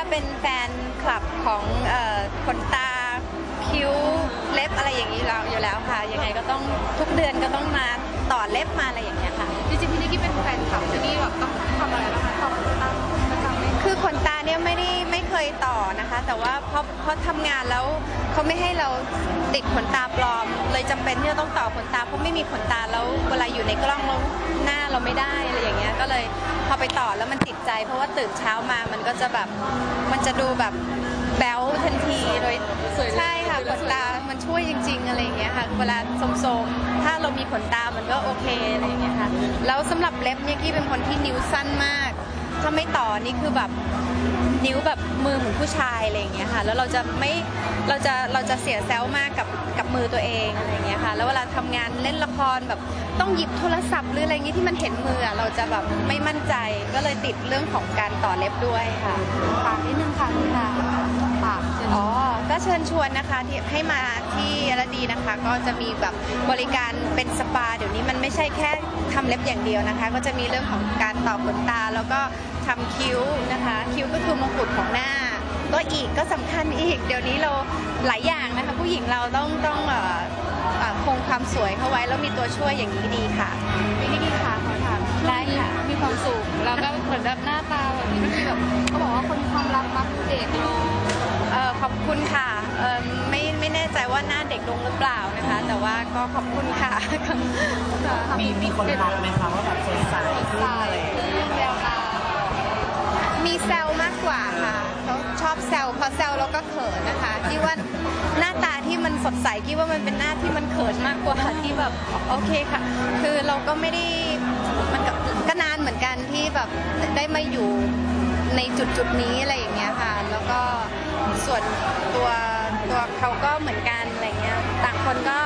ว่าเป็นแฟนคลับของขนตาคิ้วเล็บอะไรอย่างนี้เราอยู่แล้วค่ะ ยังไงก็ต้องทุกเดือนก็ต้องมาต่อเล็บมาอะไรอย่างเงี้ยค่ะ จริงๆพี่นิกกี้เป็นแฟนคลับที่นี่แบบต้องทำอะไรนะคะ ขนตาเนี่ยไม่ได้ไม่เคยต่อนะคะ แต่ว่าเพราะเพราะทำงานแล้วเขาไม่ให้เราติดขนตาปลอม เลยจำเป็นที่จะต้องต่อขนตาเพราะไม่มีขนตาแล้วเวลาอยู่ในกล้องแล้วหน้าเราไม่ได้อะไรอย่างเงี้ยก็เลยพอไปต่อแล้วมันติดใจ เพราะว่าตื่นเช้ามามันก็จะแบบมันจะดูแบบแบ๊วทันทีโดยใช่ค่ะขนตามันช่วยจริง ๆ อะไรอย่างเงี้ยค่ะเวลาโสมๆถ้าเรามีขนตามันก็โอเคอะไรอย่างเงี้ยค่ะแล้วสำหรับเล็บเนี่ยกี้เป็นคนที่นิ้วสั้นมาก ถ้าไม่ต่อนี่คือแบบ นิ้วแบบมือเหมือนผู้ชายอะไรอย่างเงี้ยค่ะ แล้วเราจะไม่เราจะเราจะเสียแซลมากกับกับมือตัวเองอะไรอย่างเงี้ยค่ะ แล้วเวลาทำงานเล่นละครแบบต้องหยิบโทรศัพท์หรืออะไรเงี้ยที่มันเห็นมืออะเราจะแบบไม่มั่นใจก็เลยติดเรื่องของการต่อเล็บด้วยค่ะฝากนิดนึงค่ะคุณค่ะฝากเชิญอ๋อก็เชิญชวนนะคะที่ให้มาที่ระดีนะคะ ก็จะมีแบบบริการเป็นสปา เดี๋ยวนี้มันไม่ใช่แค่ทำเล็บอย่างเดียวนะคะ ก็จะมีเรื่องของการต่อขนตาแล้วก็ทำคิ้วนะคะ คิ้วก็คือมงกุฎของหน้า ก็อีกก็สำคัญอีก เดี๋ยวนี้เราหลายอย่างนะคะ ผู้หญิงเราต้องต้องเอ่อเอ่อคงความสวยเข้าไว้แล้วมีตัวช่วยอย่างนี้ดีค่ะพี่นิกกี้ค่ะขอถามได้ค่ะมีความสุขแล้วก็เหมือนแบบหน้าตาแบบนี้ที่แบบเขาบอกว่าคนมีความรักมักเด็กลงเอ่อขอบคุณค่ะเอ่อไม่ไม่แน่ใจว่าหน้าเด็กลงหรือเปล่านะคะ แต่ว่าก็ขอบคุณค่ะมีมีคนทักไหมคะว่าแบบสดใสขึ้นอะไรอย่างเงี้ยแววตา มีแซลมากกว่าค่ะเขาชอบแซลพอแซลแล้วก็เขินนะคะที่ว่าหน้าตาที่มันสดใสคิดว่ามันเป็นหน้าที่มันเขินมากกว่าที่แบบโอเคค่ะ คือเราก็ไม่ได้มันก็ก็นานเหมือนกันที่แบบได้มาอยู่ในจุดจุดนี้อะไรอย่างเงี้ยค่ะ แล้วก็ส่วนตัวตัวเขาก็เหมือนกันอะไรเงี้ยต่างคนก็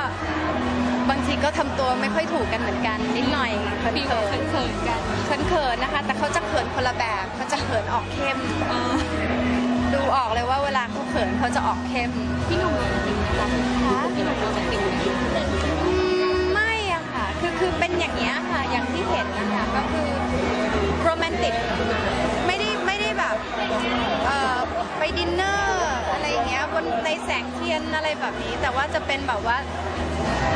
บางทีก็ทำตัวไม่ค่อยถูกกันเหมือนกันนิดหน่อยเขินมีเขินเขินๆกันเขินเขินๆนะคะ แต่เขาจะเขินคนละแบบเขาจะเขินออกเข้มดูออกเลยว่าเวลาเขาเขินเขาจะออกเข้มพี่หนุ่มโรแมนติกไหมคะคะพี่หนุ่มโรแมนติกไหมอืมไม่อะค่ะ คือคือเป็นอย่างเงี้ยค่ะ อย่างที่เห็นนะคะก็คือโรแมนติกไม่ได้ไม่ได้แบบเอ่อไปดินเนอร์อะไรอย่างเงี้ยบนในแสงเทียนอะไรแบบนี้ แต่ว่าจะเป็นแบบว่า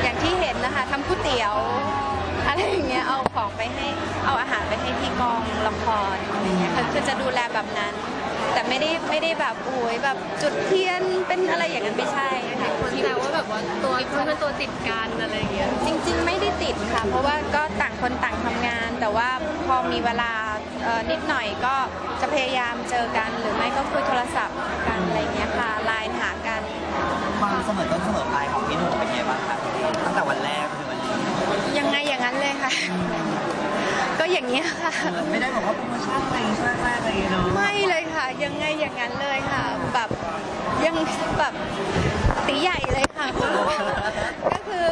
อย่างที่เห็นนะคะทำก๋วยเตี๋ยวอะไรอย่างเงี้ยเอาของไปให้เอาอาหารไปให้ที่กองละครอะไรเงี้ยคือคือจะดูแลแบบนั้น แต่ไม่ได้ไม่ได้แบบโอ้ยแบบจุดเทียนเป็นอะไรอย่างนั้นไม่ใช่ค่ะคนแซวว่าแบบว่าตัวเพื่อนตัวติดกันอะไรอย่างเงี้ยจริง ๆ ไม่ได้ติดค่ะ เพราะว่าก็ต่างคนต่างทำงาน แต่ว่าพอมีเวลาเอ่อนิดหน่อยก็จะพยายามเจอกันหรือไม่ก็คุยโทรศัพท์กันอะไรเงี้ยค่ะไลน์หากัน ความเสมอต้นเสมอปลายของพี่หนุ่มเป็นไงบ้างคะตั้งแต่วันแรกถึงวันนี้ยังไงอย่างนั้นเลยค่ะ ก็อย่างเงี้ยค่ะ ไม่ได้บอกว่าโปรโมชั่นอะไรช่วงแรกอะไรอย่างเงี้ยเนาะไม่เลยค่ะ ยังไงอย่างนั้นเลยค่ะ แบบยังแบบตีใหญ่เลยค่ะ ก็คือ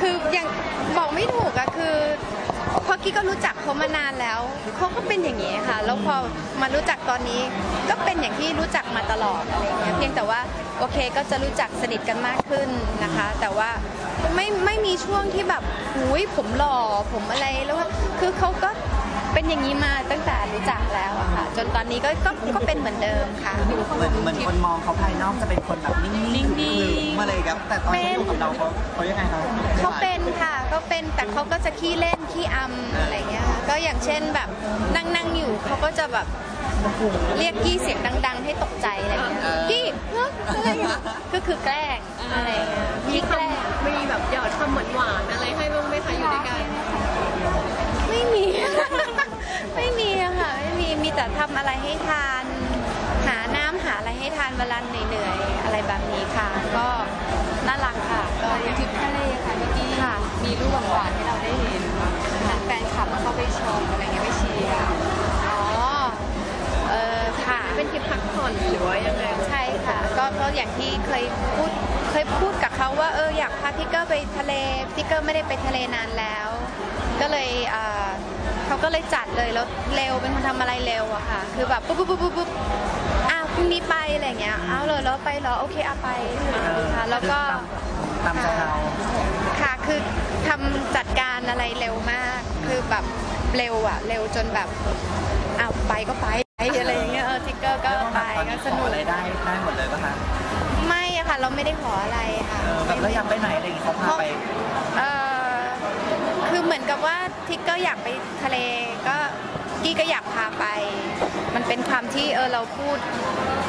คือยังบอกไม่ถูกอะคือ เพราะกี้ก็รู้จักเขามานานแล้วเขาก็เป็นอย่างนี้ค่ะ แล้วพอมารู้จักตอนนี้ก็เป็นอย่างที่รู้จักมาตลอดอะไรอย่างเงี้ยเพียงแต่ว่าโอเคก็จะรู้จักสนิทกันมากขึ้นนะคะ แต่ว่าไม่ไม่มีช่วงที่แบบหุยผมหล่อผมอะไรแล้วว่าคือเขาก็เป็นอย่างนี้มาตั้งแต่รู้จักแล้วอะค่ะ จนตอนนี้ก็ก็ก็เป็นเหมือนเดิมค่ะ เหมือนเหมือนคนมองเขาภายนอกจะเป็นคนแบบนิ่งๆ นิ่งๆมาเลยครับ แต่ตอนที่อยู่กับเราเขาเขายังไงครับเขาเป็นค่ะเขาเป็นแต่เขาก็จะขี้เล่นขี้อำอะไรเงี้ยค่ะก็อย่างเช่นแบบนั่งนั่งอยู่เขาก็จะแบบเรียกกี้เสียงดัง ๆ ให้ตกใจอะไรเงี้ยกี้เฮ้ยอะไรเงี้ยก็คือแกล้งอะไรเงี้ยมีขี้คแกล้งำมีแบบหยอดคำหวานหวานๆอะไรให้บ้างไหมคะอยู่ด้วยกันไม่มีไม่มีอะค่ะไม่มีมีแต่ทำอะไรให้ทาน หาน้ำหาอะไรให้ทานเวลาเหนื่อยๆอะไรแบบนี้ค่ะ ก็ มีรูปหวานๆให้เราได้เห็นแฟนคลับเข้าไปชมอะไรเงี้ยไปเชียร์อ๋อ เออค่ะ เป็นทริปพักผ่อนหรือว่ายังไงใช่ค่ะ ก็ก็อย่างที่เคยพูดเคยพูดกับเขาว่าเอออยากพาทิกเกอร์ไปทะเลทิกเกอร์ไม่ได้ไปทะเลนานแล้ว ก็เลยอ่าเขาก็เลยจัดเลยแล้วเร็วเป็นคนทำอะไรเร็วอะค่ะ คือแบบปุ๊บปุ๊บปุ๊บปุ๊บอ้าวพรุ่งนี้ไปอะไรเงี้ยอ้าวเลยแล้วไปเหรอโอเคเอาไปค่ะแล้วก็ตามใจเราค่ะ คือทำจัดการอะไรเร็วมาก คือแบบเร็วอะเร็วจนแบบอ้าวไปก็ไปอะไรอย่างเงี้ยเออทิกเกอร์ก็ไปตอนสนุกอะไรได้ได้หมดเลยปะคะไม่อะค่ะ เราไม่ได้ขออะไรค่ะ เออแบบเราอยากไปไหนอะไรอย่างงี้เขาพาไปเออคือเหมือนกับว่าทิกเกอร์อยากไปทะเลก็กี้ก็อยากพาไป มันเป็นความที่เออเราพูด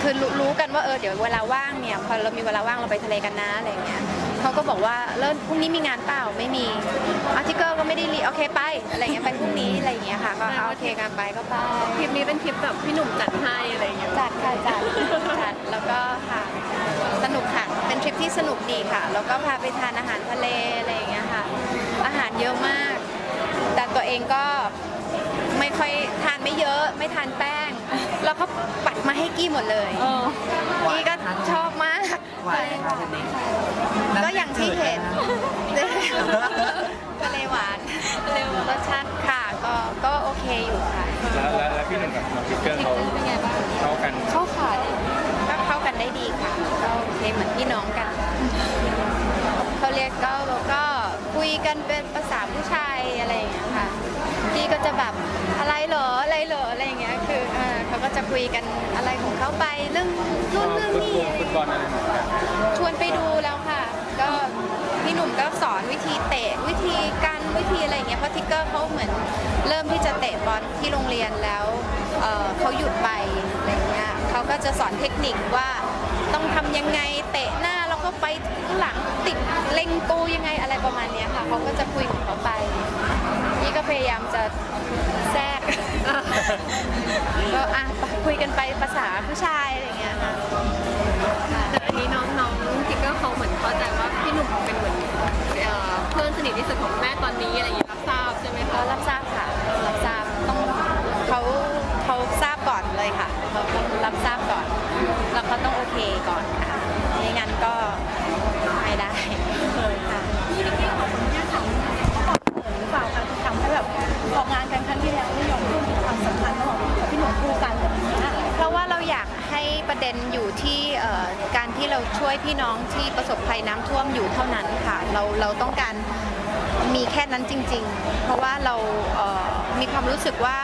คือรู้รู้กันว่าเออเดี๋ยวเวลาว่างเนี่ยพอเรามีเวลาว่างเราไปทะเลกันนะอะไรอย่างเงี้ย เขาก็บอกว่าเริ่มพรุ่งนี้มีงานเปล่าไม่มีอาทิกเกอร์ก็ไม่ได้รีโอเคไปอะไรอย่างเงี้ยไปพรุ่งนี้อะไรอย่างเงี้ยค่ะก็เอาโอเคกันไปก็ไปทริปนี้เป็นทริปแบบพี่หนุ่มจัดให้อะไรอย่างเงี้ยจัดค่ะจัดจัดแล้วก็ค่ะสนุกค่ะเป็นทริปที่สนุกดีค่ะแล้วก็พาไปทานอาหารทะเลอะไรอย่างเงี้ยค่ะ อาหารเยอะมาก แต่ตัวเองก็ไม่ค่อยทานไม่เยอะไม่ทานแป้ง แล้วก็ปัดมาให้กี้หมดเลย เออกี้ก็ชอบมากหวานไหมคะเทนนิสก็อย่างที่เห็นทะเลหวานรสชาติค่ะก็ก็โอเคอยู่ค่ะ แล้วแล้วแล้วพี่หนุ่มกับน้องพิกเกอร์เขาเป็นไงบ้างเข้ากันเข้าขายก็เข้ากันได้ดีค่ะก็โอเคเหมือนพี่น้องกันเขาเรียกก็ก็คุยกันเป็นภาษาผู้ชายอะไรอย่างเงี้ยค่ะพี่ก็จะแบบอะไรเหรออะไรเหรออะไรอย่างเงี้ยคือ เออเขาก็จะคุยกันอะไรของเขาไปเรื่องนู่นเรื่องนี้ฟุตบอลอะไรเหมือนกันชวนไปดูแล้วค่ะ ก็พี่หนุ่มก็สอนวิธีเตะวิธีการวิธีอะไรอย่างเงี้ยเพราะทิกเกอร์เขาเหมือนเริ่มที่จะเตะบอลที่โรงเรียนแล้วเอ่อเขาหยุดไปอะไรเงี้ยเขาก็จะสอนเทคนิคว่าต้องทำยังไงเตะหน้าแล้วก็ไปข้างหลังติดเล็งตูยังไงอะไรประมาณเนี้ยค่ะเขาก็จะคุยของเขาไป นี่ก็พยายามจะแทรก ก็อะคุยกันไปภาษาผู้ชายอะไรอย่างเงี้ยค่ะแต่อันนี้น้องน้องทิกเกอร์เขาเหมือนเข้าใจว่าพี่หนุ่มเป็นเหมือนเอ่อเพื่อนสนิทที่สุดของแม่ตอนนี้อะไรอย่างเงี้ยรับทราบใช่ไหมก็คะรับทราบค่ะรับทราบต้องเขาเขาทราบก่อนเลยค่ะเขาต้องรับทราบก่อน แล้วเขาต้องโอเคก่อนค่ะ ที่เราช่วยพี่น้องที่ประสบภัยน้ำท่วมอยู่เท่านั้นค่ะ เราเราต้องการมีแค่นั้นจริง ๆ เพราะว่าเราเออมีความรู้สึกว่า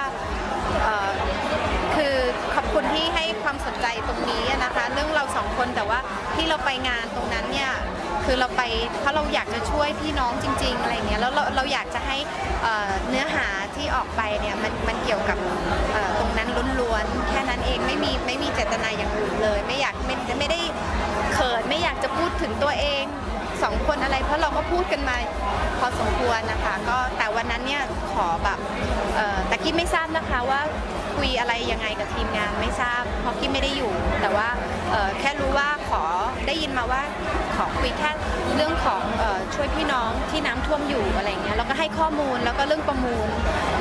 คือขอบคุณที่ให้ความสนใจตรงนี้นะคะ เรื่องเราสองคนแต่ว่าที่เราไปงานตรงนั้นเนี่ยคือเราไปเพราะเราอยากจะช่วยพี่น้องจริง ๆ อะไรเงี้ยแล้วเราเราอยากจะให้ ตัวเองสองคนอะไร เพราะเราก็พูดกันมาพอสมควรนะคะ ก็แต่วันนั้นเนี่ยขอแบบแต่กี้ไม่ทราบนะคะว่าคุยอะไรยังไงกับทีมงานไม่ทราบ เพราะกี้ไม่ได้อยู่ แต่ว่าแค่รู้ว่าขอได้ยินมาว่าขอคุยแค่เรื่องของอช่วยพี่น้องที่น้ำท่วมอยู่อะไรเงี้ยแล้วก็ให้ข้อมูลแล้วก็เรื่องประมูล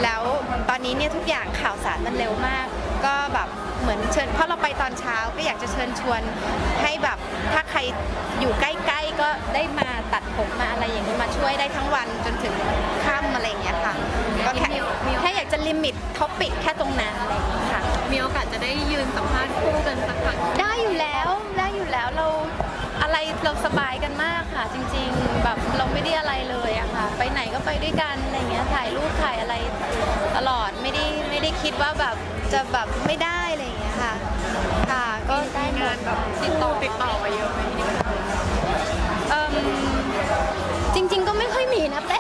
แล้วตอนนี้เนี่ยทุกอย่างข่าวสารมันเร็วมาก ก็แบบเหมือนเชิญเพราะเราไปตอนเช้าก็อยากจะเชิญชวนให้แบบถ้าใครอยู่ใกล้ ได้มาตัดผมมาอะไรอย่างนี้มาช่วยได้ทั้งวันจนถึงค่ำอะไรอย่างเงี้ยค่ะก็แค่แค่อยากจะลิมิตท็อปิกแค่ตรงนั้นอะไรอย่างเงี้ยค่ะ มีโอกาสจะได้ยืนสัมภาษณ์คู่กันสักครั้งได้อยู่แล้วได้อยู่แล้วเราอะไรเราสบายกันมากค่ะ จริง ๆ แบบเราไม่ได้อะไรเลยอะค่ะ ไปไหนก็ไปด้วยกันอะไรเงี้ยถ่ายรูปถ่ายอะไรตลอดไม่ได้ไม่ได้คิดว่าแบบจะแบบไม่ได้อะไรอย่างเงี้ยค่ะ ค่ะก็ได้หมงานดแบบติดต่อติดต่อมาเยอะไหม เอิ่มจริง ๆ ก็ไม่ค่อยมีนะแต่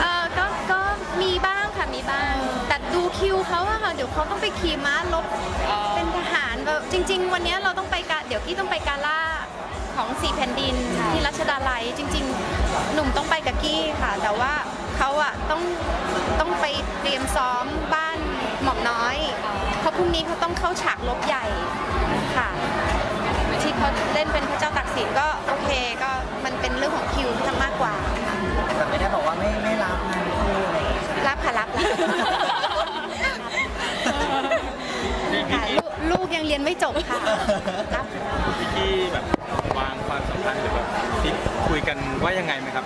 เออก็ก็มีบ้างค่ะมีบ้าง แต่ดูคิวเขาอะค่ะเดี๋ยวเขาต้องไปขี่ม้าลบเป็นทหารแบบจริง ๆ วันเนี้ยเราต้องไปกาเดี๋ยวกี้ต้องไปกาล่าของสี่แผ่นดินที่รัชดาลัยจริง ๆ หนุ่มต้องไปกับกี้ค่ะ แต่ว่าเขาอะต้องต้องไปเตรียมซ้อมบ้านหม่อมน้อยเพราะพรุ่งนี้เขาต้องเข้าฉากลบใหญ่ค่ะ ที่เขาเล่นเป็นพระเจ้าตากสินก็โอเคก็มันเป็นเรื่องของคิวทั้งมากกว่าค่ะแต่ไม่ได้บอกว่าไม่ไม่รับงานคู่อะไรอย่างเงี้ยรับค่ะรับรับพี่ค่ะพี่ลูกลูกยังเรียนไม่จบค่ะรับพี่กี้แบบวางความสัมพันธ์หรือแบบที่คุยกันว่ายังไงไหมครับกับ